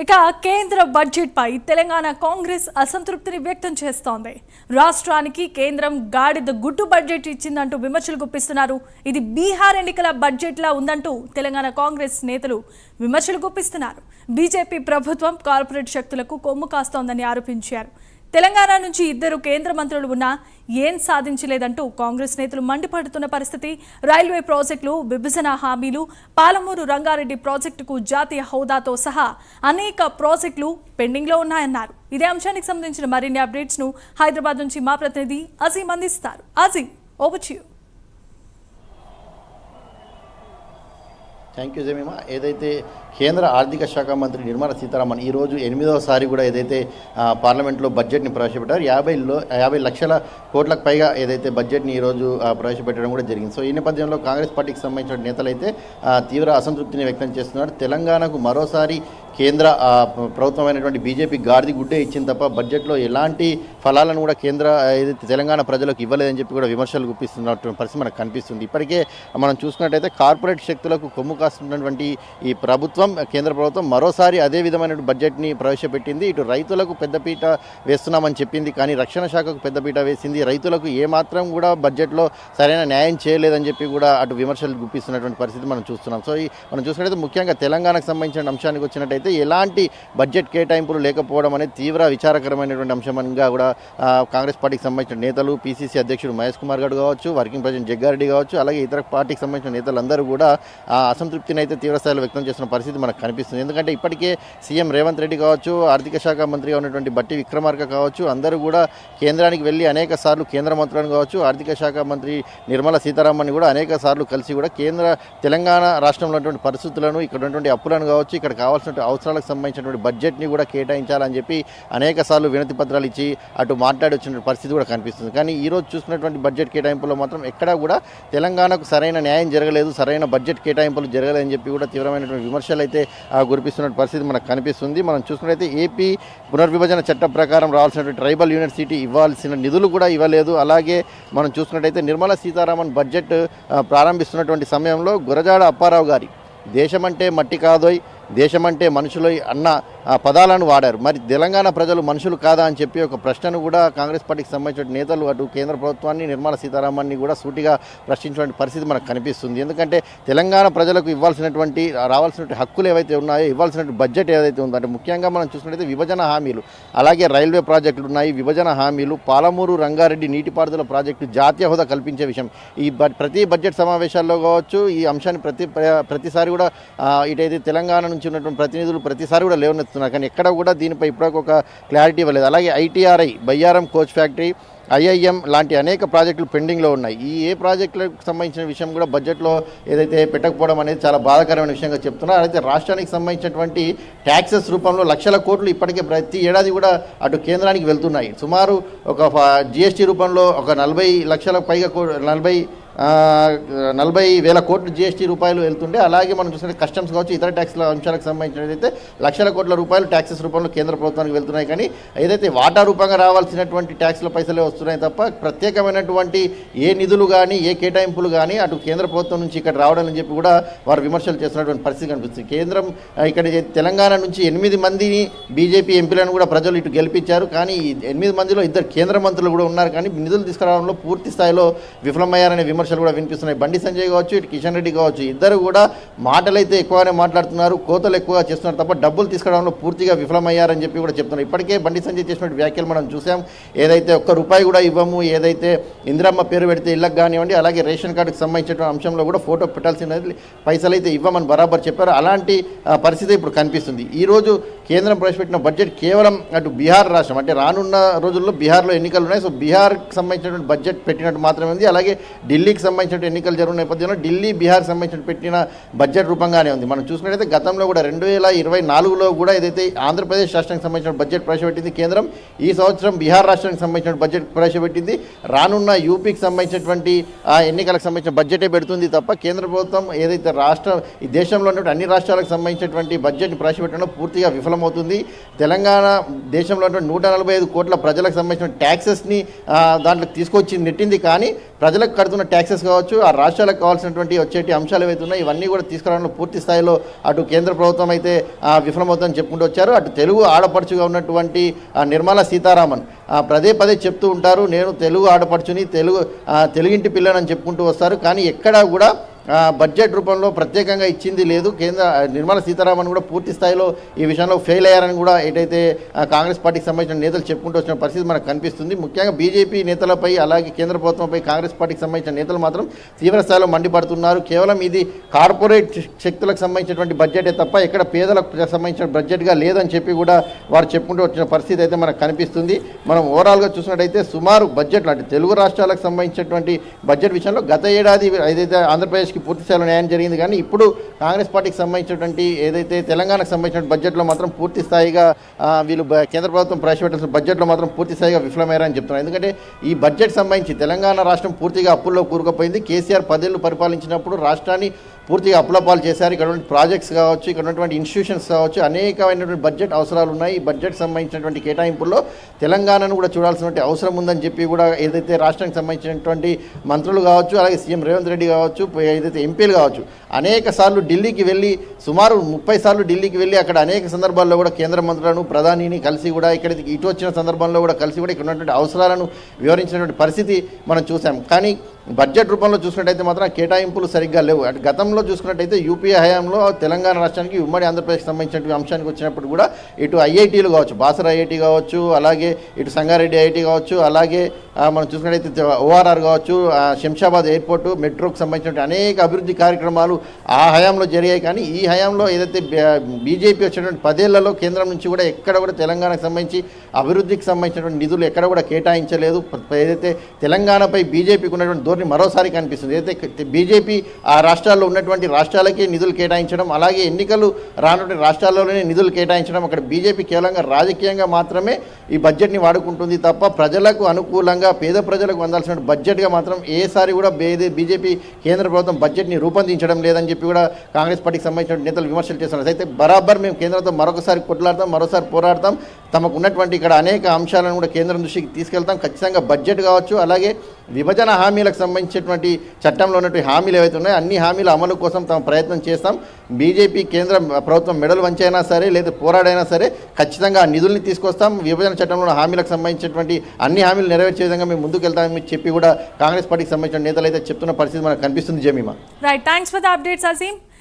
ఇక కేంద్ర బడ్జెట్ పై తెలంగాణ కాంగ్రెస్ అసంతృప్తిని వ్యక్తం చేస్తోంది. రాష్ట్రానికి కేంద్రం గాడిద గుడ్డు బడ్జెట్ ఇచ్చిందంటూ విమర్శలు గుప్పిస్తున్నారు. ఇది బీహార్ ఎన్నికల బడ్జెట్లా ఉందంటూ తెలంగాణ కాంగ్రెస్ నేతలు విమర్శలు గుప్పిస్తున్నారు. బీజేపీ ప్రభుత్వం కార్పొరేట్ శక్తులకు కొమ్ము కాస్తోందని ఆరోపించారు. తెలంగాణ నుంచి ఇద్దరు కేంద్ర మంత్రులు ఉన్నా ఏం సాధించలేదంటూ కాంగ్రెస్ నేతలు మండిపడుతున్న పరిస్థితి. రైల్వే ప్రాజెక్టులు విభజన హామీలు పాలమూరు రంగారెడ్డి ప్రాజెక్టుకు జాతీయ హోదాతో సహా అనేక ప్రాజెక్టులు పెండింగ్లో ఉన్నాయన్నారు. ఇదే అంశానికి సంబంధించిన మరిన్ని అప్డేట్స్ను హైదరాబాద్ నుంచి మా ప్రతినిధి అజీం అందిస్తారు. Azeem over thank you Jemima ఏదైతే కేంద్ర ఆర్థిక శాఖ మంత్రి నిర్మలా సీతారామన్ ఈరోజు ఎనిమిదవసారి కూడా ఏదైతే పార్లమెంట్లో బడ్జెట్ని ప్రవేశపెట్టారు యాభైలో యాభై లక్షల కోట్లకు పైగా ఏదైతే బడ్జెట్ని ఈరోజు ఆ, ప్రవేశపెట్టడం కూడా జరిగింది. సో ఈ నేపథ్యంలో కాంగ్రెస్ పార్టీకి సంబంధించిన నేతలైతే తీవ్ర అసంతృప్తిని వ్యక్తం చేస్తున్నారు. తెలంగాణకు మరోసారి కేంద్ర ప్రభుత్వమైనటువంటి బీజేపీ గాడిది గుడ్డే ఇచ్చింది తప్ప బడ్జెట్లో ఎలాంటి ఫలాలను కూడా కేంద్ర ఏదైతే తెలంగాణ ప్రజలకు ఇవ్వలేదని చెప్పి కూడా విమర్శలు గుప్పిస్తున్నటువంటి పరిస్థితి మనకు కనిపిస్తుంది. ఇప్పటికే మనం చూసుకున్నట్టయితే కార్పొరేట్ శక్తులకు కొమ్ము కాస్తున్నటువంటి ఈ ప్రభుత్వం కేంద్ర ప్రభుత్వం మరోసారి అదే విధమైన బడ్జెట్ని ప్రవేశపెట్టింది. ఇటు రైతులకు పెద్దపీట వేస్తున్నామని చెప్పింది. కానీ రక్షణ శాఖకు పెద్దపీట వేసింది. రైతులకు ఏమాత్రం కూడా బడ్జెట్లో సరైన న్యాయం చేయలేదని చెప్పి కూడా అటు విమర్శలు గుప్పిస్తున్నటువంటి పరిస్థితి మనం చూస్తున్నాం. సో ఈ మనం చూసినట్టయితే ముఖ్యంగా తెలంగాణకు సంబంధించిన అంశానికి వచ్చినట్టయితే ఎలాంటి బడ్జెట్ కేటాయింపులు లేకపోవడం అనేది తీవ్ర విచారకరమైనటువంటి అంశంగా కూడా కాంగ్రెస్ పార్టీకి సంబంధించిన నేతలు పీసీసీ అధ్యక్షుడు మహేష్ కుమార్ గౌడ్ కావచ్చు వర్కింగ్ ప్రెసిడెంట్ జగ్గారెడ్డి కావచ్చు అలాగే ఇతర పార్టీకి సంబంధించిన నేతలందరూ కూడా అసంతృప్తిని అయితే తీవ్రస్థాయిలో వ్యక్తం చేస్తున్న పరిస్థితి మనకు కనిపిస్తుంది. ఎందుకంటే ఇప్పటికే సీఎం రేవంత్ రెడ్డి కావచ్చు ఆర్థిక శాఖ మంత్రిగా ఉన్నటువంటి బట్టి విక్రమార్క కావచ్చు అందరూ కూడా కేంద్రానికి వెళ్ళి అనేక సార్లు కేంద్ర మంత్రులను కావచ్చు ఆర్థిక శాఖ మంత్రి నిర్మలా సీతారామన్ కూడా అనేక సార్లు కలిసి కూడా కేంద్ర తెలంగాణ రాష్ట్రంలో ఉన్నటువంటి పరిస్థితులను ఇక్కడ ఉన్నటువంటి అప్పులను కావచ్చు ఇక్కడ కావాల్సిన అవసరాలకు సంబంధించినటువంటి బడ్జెట్ని కూడా కేటాయించాలని చెప్పి అనేక సార్లు వినతి పత్రాలు ఇచ్చి అటు మాట్లాడి వచ్చిన పరిస్థితి కూడా కనిపిస్తుంది. కానీ ఈ రోజు బడ్జెట్ కేటాయింపులో మాత్రం ఎక్కడా కూడా తెలంగాణకు సరైన న్యాయం జరగలేదు సరైన బడ్జెట్ కేటాయింపులు జరగలేదని చెప్పి కూడా తీవ్రమైనటువంటి విమర్శలు అయితే గురిపిస్తున్న పరిస్థితి మనకు కనిపిస్తుంది. మనం చూసుకున్నట్లయితే ఏపీ పునర్విభజన చట్టం ప్రకారం రావాల్సినటువంటి ట్రైబల్ యూనివర్సిటీ ఇవ్వాల్సిన నిధులు కూడా ఇవ్వలేదు. అలాగే మనం చూసుకున్నట్టయితే నిర్మలా సీతారామన్ బడ్జెట్ ప్రారంభిస్తున్నటువంటి సమయంలో గురజాడ అప్పారావు గారి దేశమంటే మట్టి కాదోయ్ దేశమంటే మనుషులై అన్న పదాలను వాడారు. మరి తెలంగాణ ప్రజలు మనుషులు కాదా అని చెప్పి ఒక ప్రశ్నను కూడా కాంగ్రెస్ పార్టీకి సంబంధించిన నేతలు అటు కేంద్ర ప్రభుత్వాన్ని నిర్మలా సీతారామన్ని కూడా సూటిగా ప్రశ్నించినటువంటి పరిస్థితి మనకు కనిపిస్తుంది. ఎందుకంటే తెలంగాణ ప్రజలకు ఇవ్వాల్సినటువంటి రావాల్సినటువంటి హక్కులు ఏవైతే ఉన్నాయో ఇవ్వాల్సినటువంటి బడ్జెట్ ఏదైతే ఉందో అంటే ముఖ్యంగా మనం చూసినట్టయితే విభజన హామీలు అలాగే రైల్వే ప్రాజెక్టులు ఉన్నాయి. విభజన హామీలు పాలమూరు రంగారెడ్డి నీటిపారుదల ప్రాజెక్టు జాతీయ హోదా కల్పించే విషయం. ఈ ప్రతి బడ్జెట్ సమావేశాల్లో కావచ్చు ఈ అంశాన్ని ప్రతి ప్ర- ప్రతిసారి కూడా ఇటైతే తెలంగాణ నుంచి ఉన్నటువంటి ప్రతినిధులు ప్రతిసారి కూడా లేవనెత్తున్నారు కానీ ఎక్కడ కూడా దీనిపై ఇప్పటివరకు ఒక క్లారిటీ ఇవ్వలేదు. అలాగే ITRI Bayyaram coach factory IIM లాంటి అనేక ప్రాజెక్టులు పెండింగ్లో ఉన్నాయి. ఈ ఏ ప్రాజెక్టులకు సంబంధించిన విషయం కూడా బడ్జెట్లో ఏదైతే పెట్టకపోవడం అనేది చాలా బాధాకరమైన విషయంగా చెప్తున్నారు. అయితే రాష్ట్రానికి సంబంధించినటువంటి ట్యాక్సెస్ రూపంలో లక్షల కోట్లు ఇప్పటికే ప్రతి ఏడాది కూడా అటు కేంద్రానికి వెళ్తున్నాయి. సుమారు ఒక జిఎస్టీ రూపంలో ఒక నలభై లక్షల పైగా కో- నలభై నలభై వేల కోట్లు జిఎస్టీ రూపాయలు వెళ్తుండే. అలాగే మనం చూసిన కస్టమ్స్ కావచ్చు ఇతర ట్యాక్స్ల అంశాలకు సంబంధించినదైతే లక్షల కోట్ల రూపాయలు ట్యాక్సెస్ రూపంలో కేంద్ర ప్రభుత్వానికి వెళ్తున్నాయి. కానీ ఏదైతే వాటా రూపంగా రావాల్సినటువంటి ట్యాక్స్ల పైసలే వస్తున్నాయి తప్ప ప్రత్యేకమైనటువంటి ఏ నిధులు కానీ ఏ కేటాయింపులు కానీ అటు కేంద్ర ప్రభుత్వం నుంచి ఇక్కడ రావడం అని చెప్పి కూడా వారు విమర్శలు చేస్తున్నటువంటి పరిస్థితి కనిపిస్తుంది. కేంద్రం ఇక్కడ తెలంగాణ నుంచి ఎనిమిది మందిని బీజేపీ ఎంపీలను కూడా ప్రజలు ఇటు గెలిపించారు. కానీ ఎనిమిది మందిలో ఇద్దరు కేంద్ర మంత్రులు కూడా ఉన్నారు. కానీ నిధులు తీసుకురావడంలో పూర్తి స్థాయిలో విఫలమయ్యారనే విమర్శలు కూడా వినిపిస్తున్నాయి. బండి సంజయ్ కావచ్చు ఇటు కిషన్ రెడ్డి కావచ్చు ఇద్దరు కూడా మాటలైతే ఎక్కువగానే మాట్లాడుతున్నారు కోతలు ఎక్కువగా చేస్తున్నారు తప్ప డబ్బులు తీసుకోవడంలో పూర్తిగా విఫలమయ్యారని చెప్పి కూడా చెప్తున్నారు. ఇప్పటికే బండి సంజయ్ చేసినటువంటి వ్యాఖ్యలు మనం చూసాం. ఏదైతే ఒక్క రూపాయి కూడా ఇవ్వము ఏదైతే ఇందిరమ్మ పేరు పెడితే ఇళ్ళకి కానివ్వండి అలాగే రేషన్ కార్డుకి సంబంధించిన అంశంలో కూడా ఫోటో పెట్టాల్సినది పైసలు అయితే ఇవ్వమని బరాబర్ చెప్పారు. అలాంటి పరిస్థితి ఇప్పుడు కనిపిస్తుంది. ఈరోజు కేంద్రం ప్రవేశపెట్టిన బడ్జెట్ కేవలం అటు బీహార్ రాష్ట్రం అంటే రానున్న రోజుల్లో బీహార్లో ఎన్నికలు ఉన్నాయి. సో బీహార్కి సంబంధించినటువంటి బడ్జెట్ పెట్టినట్టు మాత్రమే ఉంది. అలాగే ఢిల్లీకి సంబంధించిన ఎన్నికలు జరుగుతున్న నేపథ్యంలో ఢిల్లీ బీహార్ సంబంధించిన పెట్టిన బడ్జెట్ రూపంగానే ఉంది. మనం చూసుకున్నట్టయితే గతంలో కూడా రెండు వేల ఇరవై నాలుగులో కూడా ఏదైతే ఆంధ్రప్రదేశ్ రాష్ట్రానికి సంబంధించిన బడ్జెట్ ప్రవేశపెట్టింది కేంద్రం ఈ సంవత్సరం బీహార్ రాష్ట్రానికి సంబంధించిన బడ్జెట్ ప్రవేశపెట్టింది. రానున్న యూపీకి సంబంధించినటువంటి ఆ ఎన్నికలకు సంబంధించిన బడ్జెటే పెడుతుంది తప్ప కేంద్ర ప్రభుత్వం ఏదైతే రాష్ట్ర ఈ దేశంలో ఉన్నటువంటి అన్ని రాష్ట్రాలకు సంబంధించినటువంటి బడ్జెట్ ప్రవేశపెట్టడంలో పూర్తిగా విఫలం విఫలమవుతుంది. తెలంగాణ దేశంలో నూట నలభై ఐదు కోట్ల ప్రజలకు సంబంధించిన ట్యాక్సెస్ని దాంట్లో తీసుకొచ్చి నెట్టింది. కానీ ప్రజలకు కడుతున్న ట్యాక్సెస్ కావచ్చు ఆ రాష్ట్రాలకు కావాల్సినటువంటి వచ్చేటి అంశాలు ఏవైతే ఇవన్నీ కూడా తీసుకురావడంలో పూర్తి స్థాయిలో అటు కేంద్ర ప్రభుత్వం అయితే విఫలమవుతుందని చెప్పుకుంటూ వచ్చారు. అటు తెలుగు ఆడపడుచుగా ఉన్నటువంటి నిర్మలా సీతారామన్ పదే పదే చెప్తూ ఉంటారు నేను తెలుగు ఆడపడుచుని తెలుగు తెలుగింటి పిల్లనని చెప్పుకుంటూ వస్తారు. కానీ ఎక్కడా కూడా బడ్జెట్ రూపంలో ప్రత్యేకంగా ఇచ్చింది లేదు. కేంద్ర నిర్మలా సీతారామన్ కూడా పూర్తి స్థాయిలో ఈ విషయంలో ఫెయిల్ అయ్యారని కూడా ఏదైతే కాంగ్రెస్ పార్టీకి సంబంధించిన నేతలు చెప్పుకుంటూ వచ్చిన పరిస్థితి మనకు కనిపిస్తుంది. ముఖ్యంగా బీజేపీ నేతలపై అలాగే కేంద్ర ప్రభుత్వంపై కాంగ్రెస్ పార్టీకి సంబంధించిన నేతలు మాత్రం తీవ్ర స్థాయిలో మండిపడుతున్నారు. కేవలం ఇది కార్పొరేట్ శక్తులకు సంబంధించినటువంటి బడ్జెటే తప్ప ఎక్కడ పేదలకు సంబంధించిన బడ్జెట్గా లేదని చెప్పి కూడా వారు చెప్పుకుంటూ వచ్చిన పరిస్థితి అయితే మనకు కనిపిస్తుంది. మనం ఓవరాల్గా చూసినట్టయితే సుమారు బడ్జెట్లు అంటే తెలుగు రాష్ట్రాలకు సంబంధించినటువంటి బడ్జెట్ విషయంలో గత ఏడాది ఏదైతే ఆంధ్రప్రదేశ్కి పూర్తి స్థాయిలో న్యాయం జరిగింది. కానీ ఇప్పుడు కాంగ్రెస్ పార్టీకి సంబంధించినటువంటి ఏదైతే తెలంగాణకు సంబంధించిన బడ్జెట్లో మాత్రం పూర్తి స్థాయిగా వీళ్ళు కేంద్ర ప్రభుత్వం ప్రవేశపెట్టాల్సిన బడ్జెట్లో మాత్రం పూర్తి స్థాయిగా విఫలమయ్యారని చెప్తున్నారు. ఎందుకంటే ఈ బడ్జెట్ సంబంధించి తెలంగాణ రాష్ట్రం పూర్తిగా అప్పుల్లో కూరుకుపోయింది. కేసీఆర్ పదేళ్ళు పరిపాలించినప్పుడు రాష్ట్రాన్ని పూర్తిగా అప్లపాలు చేశారు. ఇక్కడ ప్రాజెక్ట్స్ కావచ్చు ఇక్కడ ఉన్నటువంటి ఇన్స్టిట్యూషన్స్ కావచ్చు అనేకమైనటువంటి బడ్జెట్ అవసరాలు ఉన్నాయి ఈ బడ్జెట్ సంబంధించినటువంటి కేటాయింపుల్లో తెలంగాణను కూడా చూడాల్సినటువంటి అవసరం ఉందని చెప్పి కూడా ఏదైతే రాష్ట్రానికి సంబంధించినటువంటి మంత్రులు కావచ్చు అలాగే సీఎం రేవంత్ రెడ్డి కావచ్చు ఏదైతే ఎంపీలు కావచ్చు అనేక సార్లు ఢిల్లీకి వెళ్ళి సుమారు ముప్పై సార్లు ఢిల్లీకి వెళ్ళి అక్కడ అనేక సందర్భాల్లో కూడా కేంద్ర మంత్రులను ప్రధానిని కలిసి కూడా ఇక్కడ ఇటు వచ్చిన సందర్భంలో కూడా కలిసి కూడా ఇక్కడ ఉన్నటువంటి అవసరాలను వివరించినటువంటి పరిస్థితి మనం చూసాం కానీ బడ్జెట్ రూపంలో చూసినట్టయితే మాత్రం కేటాయింపులు సరిగ్గా లేవు. అటు గతంలో చూసుకున్నట్టయితే యూపీఏ హయాంలో తెలంగాణ రాష్ట్రానికి ఉమ్మడి ఆంధ్రప్రదేశ్కి సంబంధించిన అంశానికి వచ్చినప్పుడు కూడా ఇటు ఐఐటీలు కావచ్చు బాసర ఐఐటి కావచ్చు అలాగే ఇటు సంగారెడ్డి ఐఐటి కావచ్చు అలాగే మనం చూసుకున్నట్టయితే ఓఆర్ఆర్ కావచ్చు శంషాబాద్ ఎయిర్పోర్టు మెట్రోకి సంబంధించిన అనేక అభివృద్ధి కార్యక్రమాలు ఆ హయాంలో జరిగాయి. కానీ ఈ హయాంలో ఏదైతే బీజేపీ వచ్చినటువంటి పదేళ్ళలో కేంద్రం నుంచి కూడా ఎక్కడ కూడా తెలంగాణకు సంబంధించి అభివృద్ధికి సంబంధించినటువంటి నిధులు ఎక్కడ కూడా కేటాయించలేదు. ఏదైతే తెలంగాణపై బీజేపీకి ఉన్నటువంటి ధోరణి మరోసారి కనిపిస్తుంది. ఏదైతే బీజేపీ ఆ రాష్ట్రాల్లో ఉన్నటువంటి రాష్ట్రాలకే నిధులు కేటాయించడం అలాగే ఎన్నికలు రానటువంటి రాష్ట్రాల్లోనే నిధులు కేటాయించడం అక్కడ బీజేపీ కేవలంగా రాజకీయంగా మాత్రమే ఈ బడ్జెట్ని వాడుకుంటుంది తప్ప ప్రజలకు అనుకూలంగా పేద ప్రజలకు అందాల్సిన బడ్జెట్గా మాత్రం ఏసారి కూడా బే- బీజేపీ కేంద్ర ప్రభుత్వం బడ్జెట్ని రూపొందించడం లేదని చెప్పి కూడా కాంగ్రెస్ పార్టీకి సంబంధించిన నేతలు విమర్శలు చేస్తున్నారు. అయితే బరాబర్ మేము కేంద్రంతో మరొకసారి కొట్లాడతాం మరోసారి పోరాడతాం. తమకు ఉన్నటువంటి ఇక్కడ అనేక అంశాలను కూడా కేంద్రం దృష్టికి తీసుకెళ్తాం. ఖచ్చితంగా బడ్జెట్ కావచ్చు అలాగే విభజన హామీలకు సంబంధించినటువంటి చట్టంలో ఉన్నటువంటి హామీలు ఏవైతే ఉన్నాయో అన్ని హామీల అమలు కోసం తమ ప్రయత్నం చేస్తాం. బీజేపీ కేంద్ర ప్రభుత్వం మెడలు వంచైనా సరే లేదా పోరాడైనా సరే ఖచ్చితంగా నిధుల్ని తీసుకొస్తాం. విభజన చట్టంలో హామీలకు సంబంధించినటువంటి అన్ని హామీలు నెరవేర్చే విధంగా మేము ముందుకు వెళ్తామని చెప్పి కూడా కాంగ్రెస్ పార్టీకి సంబంధించిన నేతలు అయితే చెప్తున్న పరిస్థితి మనకు కనిపిస్తుంది Jemima. Right thanks for the updates Aseem